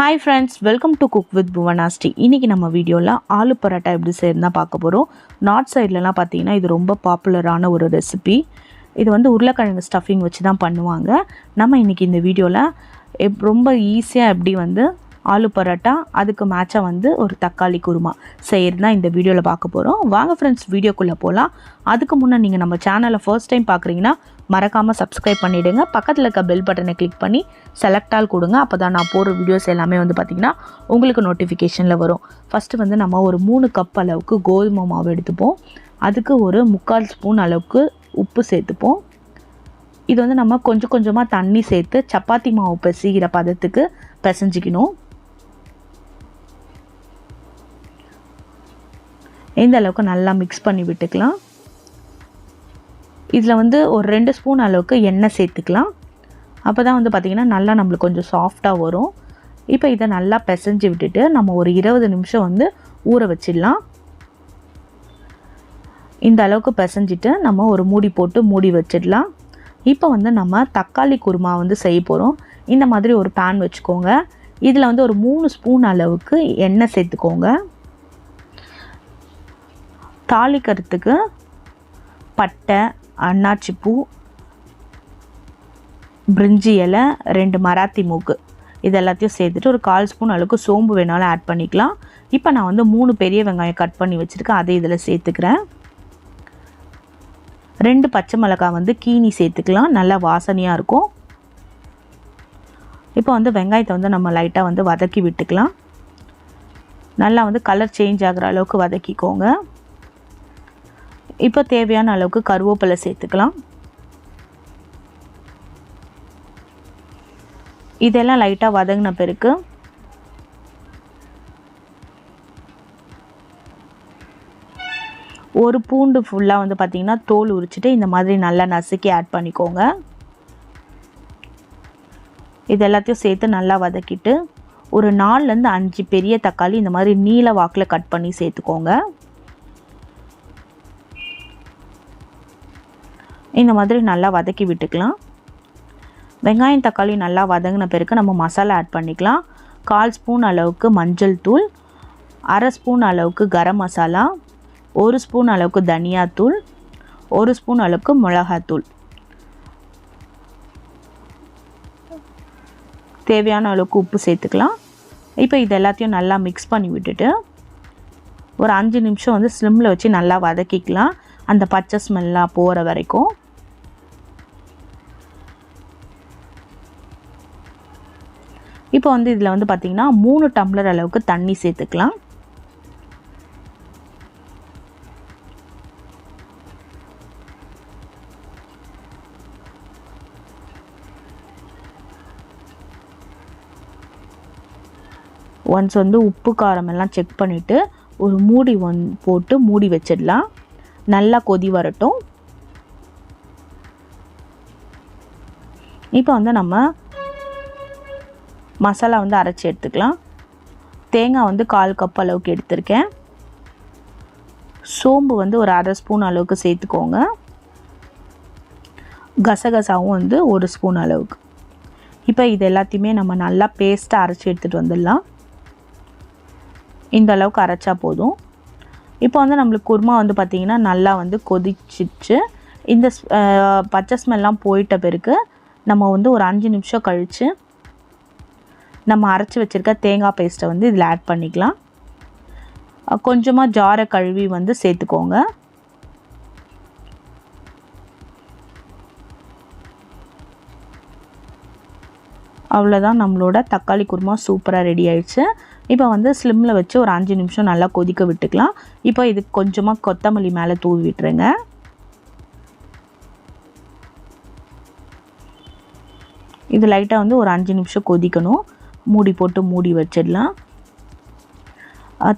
Hi friends welcome to cook with புவனாஸ்டி இன்றைக்கி நம்ம வீடியோவில் ஆலு பரோட்டா எப்படி செய்யணும் தான் பார்க்க போகிறோம் நார்த் சைட்லலாம் பார்த்தீங்கன்னா இது ரொம்ப பாப்புலரான ஒரு ரெசிபி இது வந்து உருளைக்கிழங்கு ஸ்டஃபிங் வச்சு தான் பண்ணுவாங்க. நம்ம இன்றைக்கி இந்த வீடியோவில் எப் ரொம்ப ஈஸியாக எப்படி வந்து ஆலு பரோட்டா அதுக்கு மேட்சாக வந்து ஒரு தக்காளி குருமா. செய்கிறது தான் இந்த வீடியோவில் பார்க்க போகிறோம் வாங்க ஃப்ரெண்ட்ஸ் வீடியோக்குள்ளே போகலாம் அதுக்கு முன்னே நீங்கள் நம்ம சேனலை ஃபர்ஸ்ட் டைம் பார்க்குறீங்கன்னா மறக்காமல் சப்ஸ்கிரைப் பண்ணிவிடுங்க பக்கத்தில் இருக்க பெல் பட்டனை கிளிக் பண்ணி செலக்ட் ஆல் கொடுங்க. அப்போ தான் நான் போகிற வீடியோஸ் எல்லாமே வந்து பார்த்திங்கன்னா உங்களுக்கு நோட்டிஃபிகேஷனில் வரும். ஃபஸ்ட்டு வந்து நம்ம ஒரு மூணு கப் அளவுக்கு கோதுமை மாவு எடுத்துப்போம். அதுக்கு ஒரு முக்கால் ஸ்பூன் அளவுக்கு உப்பு சேர்த்துப்போம். இது வந்து நம்ம கொஞ்சம் கொஞ்சமாக தண்ணி சேர்த்து சப்பாத்தி மாவு பிசைகிற பதத்துக்கு பிசைஞ்சிக்கணும். இந்த அளவுக்கு நல்லா மிக்ஸ் பண்ணி விட்டுக்கலாம். இதில் வந்து ஒரு ரெண்டு ஸ்பூன் அளவுக்கு எண்ணெய் சேர்த்துக்கலாம். அப்போ தான் வந்து பார்த்திங்கன்னா நல்லா நம்மளுக்கு கொஞ்சம் சாஃப்டாக வரும். இப்போ இதை நல்லா பிசைஞ்சு விட்டுட்டு நம்ம ஒரு இருபது நிமிஷம் வந்து ஊற வச்சிடலாம். இந்த அளவுக்கு பிசைஞ்சிட்டு நம்ம ஒரு மூடி போட்டு மூடி வச்சிடலாம். இப்போ வந்து நம்ம தக்காளி குருமா வந்து செய்ய போகிறோம் இந்த மாதிரி ஒரு பேன் வச்சுக்கோங்க. இதில் வந்து ஒரு மூணு ஸ்பூன் அளவுக்கு எண்ணெய் சேர்த்துக்கோங்க. தாளிக்கிறதுக்கு பட்டை அன்னாச்சிப்பூ பிரிஞ்சி இலை ரெண்டு மராத்தி மூக்கு. இது எல்லாத்தையும் சேர்த்துட்டு ஒரு கால் ஸ்பூன் அளவுக்கு சோம்பு வேணாலும் ஆட் பண்ணிக்கலாம். இப்போ நான் வந்து மூணு பெரிய வெங்காயம் கட் பண்ணி வச்சுருக்கேன். அதை இதில் சேர்த்துக்கிறேன். ரெண்டு பச்சை மிளகாய் வந்து கீனி சேர்த்துக்கலாம். நல்லா வாசனையாக இருக்கும். இப்போ வந்து வெங்காயத்தை வந்து நம்ம லைட்டாக வந்து வதக்கி விட்டுக்கலாம். நல்லா வந்து கலர் சேஞ்ச் ஆகிற அளவுக்கு வதக்கிக்கோங்க. இப்போ தேவையான அளவுக்கு கருவேப்பிலை சேர்த்துக்கலாம். இதெல்லாம் லைட்டாக வதங்கின பிறகு ஒரு பூண்டு ஃபுல்லாக வந்து பார்த்திங்கன்னா தோல் உரிச்சிட்டு இந்த மாதிரி நல்லா நசுக்கி ஆட் பண்ணிக்கோங்க. இது எல்லாத்தையும் சேர்த்து நல்லா வதக்கிட்டு ஒரு நாலுலேருந்து அஞ்சு பெரிய தக்காளி இந்த மாதிரி நீல வாக்கில் கட் பண்ணி சேர்த்துக்கோங்க. இந்த மாதிரி நல்லா வதக்கி விட்டுக்கலாம். வெங்காயம் தக்காளி நல்லா வதங்கின பிறகு நம்ம மசாலா ஆட் பண்ணிக்கலாம். கால் ஸ்பூன் அளவுக்கு மஞ்சள் தூள் அரை ஸ்பூன் அளவுக்கு கரம் மசாலா ஒரு ஸ்பூன் அளவுக்கு தனியாத்தூள் ஒரு ஸ்பூன் அளவுக்கு மிளகாத்தூள் தேவையான அளவுக்கு உப்பு சேர்த்துக்கலாம். இப்போ இது எல்லாத்தையும் நல்லா மிக்ஸ் பண்ணி விட்டுட்டு ஒரு அஞ்சு நிமிஷம் வந்து ஸ்லிம்மில் வச்சு நல்லா வதக்கிக்கலாம். அந்த பச்சை ஸ்மெல்லாக போகிற வரைக்கும். இப்போ வந்து இதில் வந்து பார்த்திங்கன்னா மூணு டம்ளர் அளவுக்கு தண்ணி சேர்த்துக்கலாம். ஒன்ஸ் வந்து உப்பு காரம் எல்லாம் செக் பண்ணிவிட்டு ஒரு மூடி ஒன் போட்டு மூடி வச்சிடலாம். நல்லா கொதி வரட்டும். இப்போ வந்து நம்ம மசாலா வந்து அரைச்சி எடுத்துக்கலாம். தேங்காய் வந்து கால் கப் அளவுக்கு எடுத்திருக்கேன். சோம்பு வந்து ஒரு அரை ஸ்பூன் அளவுக்கு சேர்த்துக்கோங்க. கசகசாவும் வந்து ஒரு ஸ்பூன் அளவுக்கு. இப்போ இது எல்லாத்தையுமே நம்ம நல்லா பேஸ்ட்டாக அரைச்சி எடுத்துகிட்டு வந்துடலாம். இந்த அளவுக்கு அரைச்சா போதும். இப்போ வந்து நம்மளுக்கு குருமா வந்து பார்த்திங்கன்னா நல்லா வந்து கொதிச்சிச்சு. இந்த பச்சை ஸ்மெல்லாம் போயிட்ட பிறகு நம்ம வந்து ஒரு அஞ்சு நிமிஷம் கழித்து நம்ம அரைச்சி வச்சுருக்க தேங்காய் பேஸ்ட்டை வந்து இதில் ஆட் பண்ணிக்கலாம். கொஞ்சமாக ஜாரை கழுவி வந்து சேர்த்துக்கோங்க. அவ்வளோதான் நம்மளோட தக்காளி குருமா சூப்பராக ரெடி ஆயிடுச்சு. இப்போ வந்து ஸ்லிம்மில் வச்சு ஒரு அஞ்சு நிமிஷம் நல்லா கொதிக்க விட்டுக்கலாம். இப்போ இதுக்கு கொஞ்சமாக கொத்தமல்லி மேலே தூவி விட்டுருங்க. இது லைட்டாக வந்து ஒரு அஞ்சு நிமிஷம் கொதிக்கணும். மூடி போட்டு மூடி வச்சிடலாம்.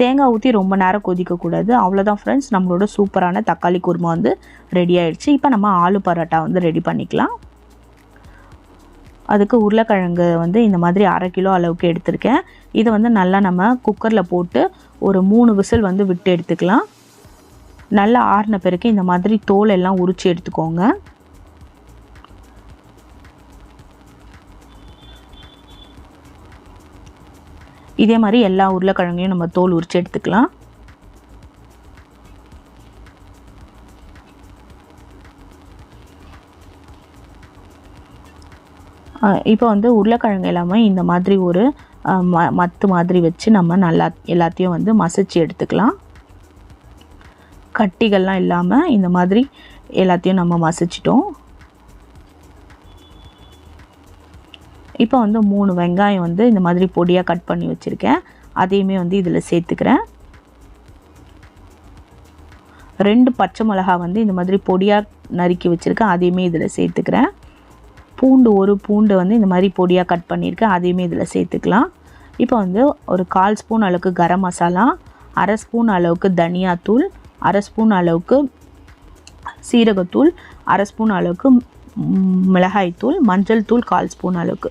தேங்காய் ஊற்றி ரொம்ப நேரம் கொதிக்கக்கூடாது. அவ்வளோதான் ஃப்ரெண்ட்ஸ் நம்மளோட சூப்பரான தக்காளி குருமா வந்து ரெடி ஆயிடுச்சு. இப்போ நம்ம ஆலு பரோட்டா வந்து ரெடி பண்ணிக்கலாம். அதுக்கு உருளைக்கிழங்கு வந்து இந்த மாதிரி அரை கிலோ அளவுக்கு எடுத்திருக்கேன். இதை வந்து நல்லா நம்ம குக்கரில் போட்டு ஒரு மூணு விசில் வந்து விட்டு எடுத்துக்கலாம். நல்லா ஆறின பிறகு இந்த மாதிரி தோல் எல்லாம் உரித்து எடுத்துக்கோங்க. இதே மாதிரி எல்லா உருளைக்கிழங்கையும் நம்ம தோல் உரித்து எடுத்துக்கலாம். இப்போ வந்து உருளைக்கிழங்கு எல்லாமே இந்த மாதிரி ஒரு ம மத்து மாதிரி வச்சு நம்ம நல்லா எல்லாத்தையும் வந்து மசிச்சு எடுத்துக்கலாம். கட்டிகள்லாம் இல்லாமல் இந்த மாதிரி எல்லாத்தையும் நம்ம மசிச்சிட்டோம். இப்போ வந்து மூணு வெங்காயம் வந்து இந்த மாதிரி பொடியாக கட் பண்ணி வச்சுருக்கேன். அதையுமே வந்து இதில் சேர்த்துக்கிறேன். ரெண்டு பச்சை மிளகா வந்து இந்த மாதிரி பொடியாக நறுக்கி வச்சுருக்கேன். அதையுமே இதில் சேர்த்துக்கிறேன். பூண்டு ஒரு பூண்டு வந்து இந்த மாதிரி பொடியாக கட் பண்ணியிருக்கேன் அதையுமே இதில் சேர்த்துக்கலாம். இப்போ வந்து ஒரு கால் ஸ்பூன் அளவுக்கு கரம் மசாலா அரை ஸ்பூன் அளவுக்கு தனியாத்தூள் அரை ஸ்பூன் அளவுக்கு சீரகத்தூள் அரை ஸ்பூன் அளவுக்கு மிளகாய்த்தூள் மஞ்சள் தூள் கால் ஸ்பூன் அளவுக்கு.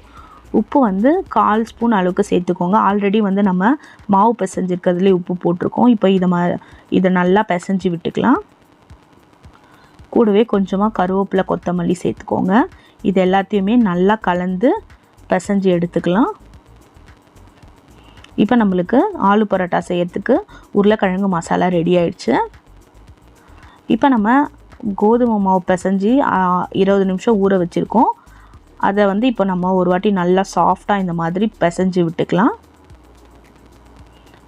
உப்பு வந்து கால் ஸ்பூன் அளவுக்கு சேர்த்துக்கோங்க. ஆல்ரெடி வந்து நம்ம மாவு பிசைஞ்சிருக்கிறதுலே உப்பு போட்டிருக்கோம். இப்போ இதை மா இதை நல்லா பிசைஞ்சு விட்டுக்கலாம். கூடவே கொஞ்சமாக கருவேப்பிலை கொத்தமல்லி சேர்த்துக்கோங்க. இது எல்லாத்தையுமே நல்லா கலந்து பிசைஞ்சு எடுத்துக்கலாம். இப்போ நம்மளுக்கு ஆலு பரோட்டா செய்யறதுக்கு உருளைக்கிழங்கு மசாலா ரெடி ஆயிடுச்சு. இப்போ நம்ம கோதுமை மாவு பிசைஞ்சு இருபது நிமிஷம் ஊற வச்சுருக்கோம். அதை வந்து இப்போ நம்ம ஒரு வாட்டி நல்லா சாஃப்டாக இந்த மாதிரி பிசைஞ்சு விட்டுக்கலாம்.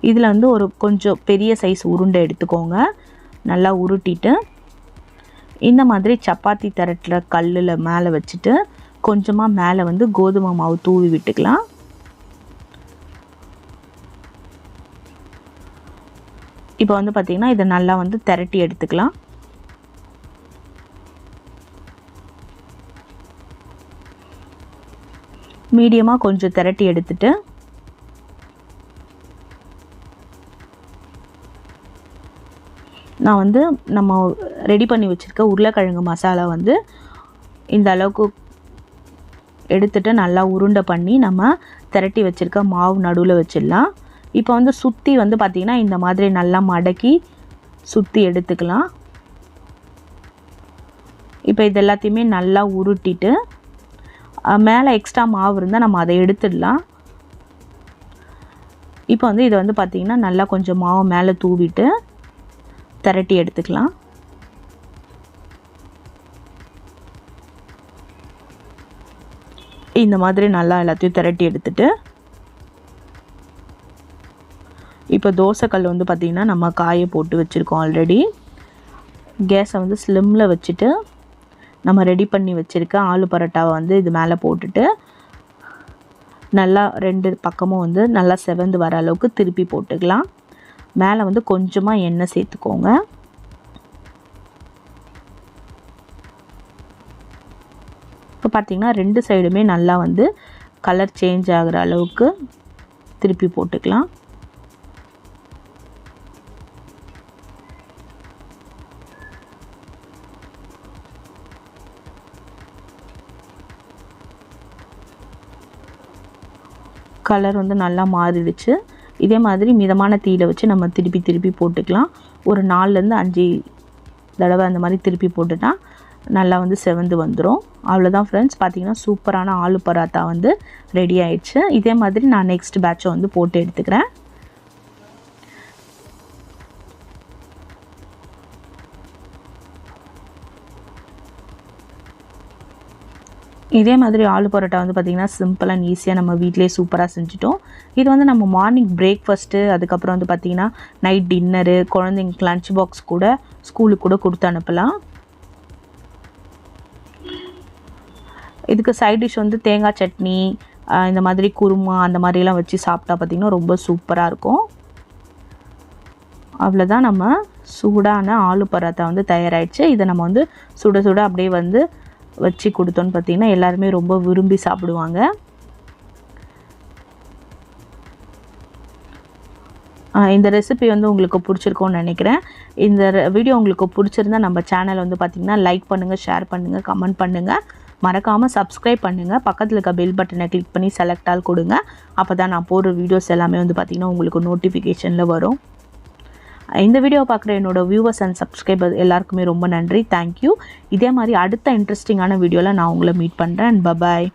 இதில் வந்து ஒரு கொஞ்சம் பெரிய சைஸ் உருண்டை எடுத்துக்கோங்க. நல்லா உருட்டிட்டு இந்த மாதிரி சப்பாத்தி திரட்டுற கல்லில் மேலே வச்சுட்டு கொஞ்சமாக மேலே வந்து கோதுமை மாவு தூவி விட்டுக்கலாம். இப்போ வந்து பார்த்திங்கன்னா இதை நல்லா வந்து திரட்டி எடுத்துக்கலாம். மீடியமாக கொஞ்சம் திரட்டி எடுத்துட்டு நான் வந்து நம்ம ரெடி பண்ணி வச்சுருக்க உருளைக்கிழங்கு மசாலா வந்து இந்த அளவுக்கு எடுத்துகிட்டு நல்லா உருண்டை பண்ணி நம்ம திரட்டி வச்சுருக்க மாவு நடுவில் வச்சிடலாம். இப்போ வந்து சுற்றி வந்து பார்த்திங்கன்னா இந்த மாதிரி நல்லா மடக்கி சுற்றி எடுத்துக்கலாம். இப்போ இது எல்லாத்தையுமே நல்லா உருட்டிட்டு மேலே எக்ஸ்ட்ரா மாவு இருந்தால் நம்ம அதை எடுத்துடலாம். இப்போ வந்து இதை வந்து பார்த்திங்கன்னா நல்லா கொஞ்சம் மாவு மேலே தூவிட்டு திரட்டி எடுத்துக்கலாம். இந்த மாதிரி நல்லா எல்லாத்தையும் திரட்டி எடுத்துட்டு இப்போ தோசைக்கல் வந்து பார்த்திங்கன்னா நம்ம காயை போட்டு வச்சுருக்கோம் ஆல்ரெடி கேஸை வந்து ஸ்லிம்மில் வச்சுட்டு நம்ம ரெடி பண்ணி வச்சுருக்க ஆலு பரோட்டாவை வந்து இது மேலே போட்டுட்டு நல்லா ரெண்டு பக்கமும் வந்து நல்லா செவந்து வர அளவுக்கு திருப்பி போட்டுக்கலாம். மேலே வந்து கொஞ்சமாக எண்ணெய் சேர்த்துக்கோங்க. இப்போ பார்த்திங்கன்னா ரெண்டு சைடுமே நல்லா வந்து கலர் சேஞ்ச் ஆகிற அளவுக்கு திருப்பி போட்டுக்கலாம். கலர் வந்து நல்லா மாறிடுச்சு. இதே மாதிரி மிதமான தீயில வச்சு நம்ம திருப்பி திருப்பி போட்டுக்கலாம். ஒரு நாலுலேருந்து அஞ்சு தடவை அந்த மாதிரி திருப்பி போட்டுட்டா நல்லா வந்து செவந்து வந்துடும் அவ்வளோதான் ஃப்ரெண்ட்ஸ் பார்த்தீங்கன்னா சூப்பரான ஆலு பராத்தா வந்து ரெடி ஆயிடுச்சு. இதே மாதிரி நான் நெக்ஸ்ட் பேட்சை வந்து போட்டு எடுத்துக்கிறேன். இதே மாதிரி ஆலு பரோட்டா வந்து பார்த்திங்கன்னா சிம்பிள் அண்ட் ஈஸியாக நம்ம வீட்டிலே சூப்பராக செஞ்சுட்டோம். இது வந்து நம்ம மார்னிங் பிரேக்ஃபாஸ்ட்டு அதுக்கப்புறம் வந்து பார்த்திங்கன்னா நைட் டின்னரு குழந்தைங்களுக்கு லன்ச் பாக்ஸ் கூட ஸ்கூலுக்கு கூட கொடுத்து அனுப்பலாம். இதுக்கு சைட் டிஷ் வந்து தேங்காய் சட்னி இந்த மாதிரி குருமா அந்த மாதிரிலாம் வச்சு சாப்பிட்டா பார்த்திங்கன்னா ரொம்ப சூப்பராக இருக்கும். அவ்வளோதான் நம்ம சூடான ஆலு பராத்தா வந்து தயாராகிடுச்சு இதை நம்ம வந்து சுட சுட அப்படியே வந்து வச்சு கொடுத்தோன்னு பார்த்தீங்கன்னா எல்லாருமே ரொம்ப விரும்பி சாப்பிடுவாங்க. இந்த ரெசிபி வந்து உங்களுக்கு பிடிச்சிருக்கோன்னு நினைக்கிறேன். இந்த வீடியோ உங்களுக்கு பிடிச்சிருந்தா நம்ம சேனல் வந்து பார்த்திங்கன்னா லைக் பண்ணுங்கள் ஷேர் பண்ணுங்கள் கமெண்ட் பண்ணுங்கள் மறக்காமல் சப்ஸ்கிரைப் பண்ணுங்கள் பக்கத்தில் இருக்க பெல் பட்டனை கிளிக் பண்ணி செலக்ட் ஆல் கொடுங்க. அப்போ தான் நான் போடுற வீடியோஸ் எல்லாமே வந்து பார்த்திங்கன்னா உங்களுக்கு நோட்டிஃபிகேஷனில் வரும். இந்த வீடியோ பார்க்குற என்னோட வியூவர்ஸ் அண்ட் சப்ஸ்கிரைபர் எல்லாருக்குமே ரொம்ப நன்றி. தேங்க்யூ இதே மாதிரி அடுத்த இன்ட்ரெஸ்டிங்கான வீடியோவில் நான் உங்களை மீட் பண்ணுறேன் பபாய்